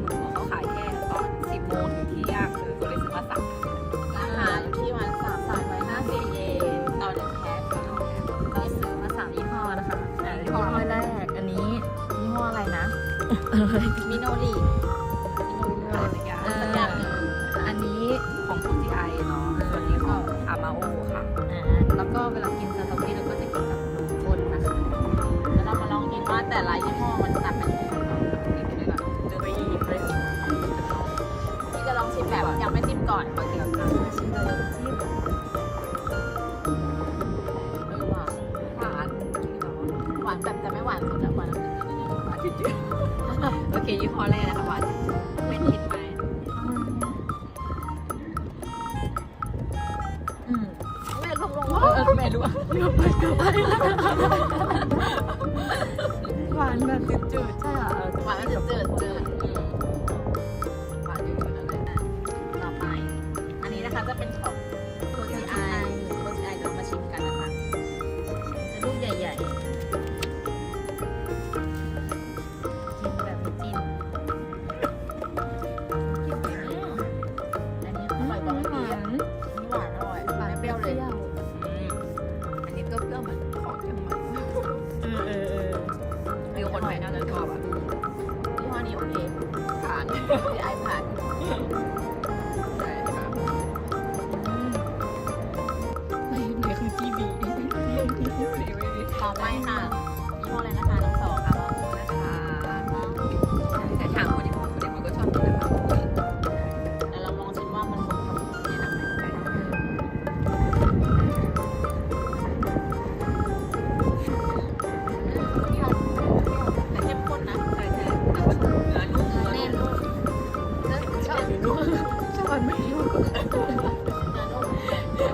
ถูกเขาขายแค่ตอนสิบโมงถึงเที่ยงคือก็เลยซื้อมาสั่งราคาอยู่ที่วันสามสามร้อยห้าสิบเยนต่อหนึ่งแพ็คก็ซื้อมาสามยี่ห้อนะคะอ่ยี่ห้อแรกอันนี้ยี่ห้ออะไรนะ มิโนริมิโนริอะไรสักอย่างเออสักอย่างหนึ่งอันนี้ของ CGI เนาะส่วนนี้ของอามาโอค่ะแล้วก็เวลากินสตรอเบอรี่เราก็จะกินกับนมข้นนะคะแล้วเรามาลองกินว่าแต่ละยี่ห้อมัน จะลองชิมแบบยังไม่จิ้มก่อนโอเคชิมเลยจิ้มเออวานหวานหวานแบบจะไม่หวานสุดแล้วหวานนิดนึงหวานจืดโอเคยี่ห้อแรกนะคะหวานจืดๆเป็นผิดไหมอืมแม่ลงลงแม่รู้ว่าเลือไปเลือกไปหวานแบบจืดๆใช่เห รี้ยวๆเหมือนของเชียงใหม่เออเออเออเรียวคนไทยน่าจะชอบอะยี่ห้อนี้โอเคทานที่ไอผ่านใช่ค่ะไหนไหนคือจีบีต่อไปค่ะยี่ห้ออะไรนะคะ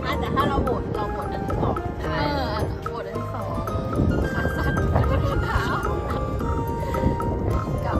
อะแต่ถ้าเราโหเราโหอันที่สองใช่อันที่สองขาสั้นกับ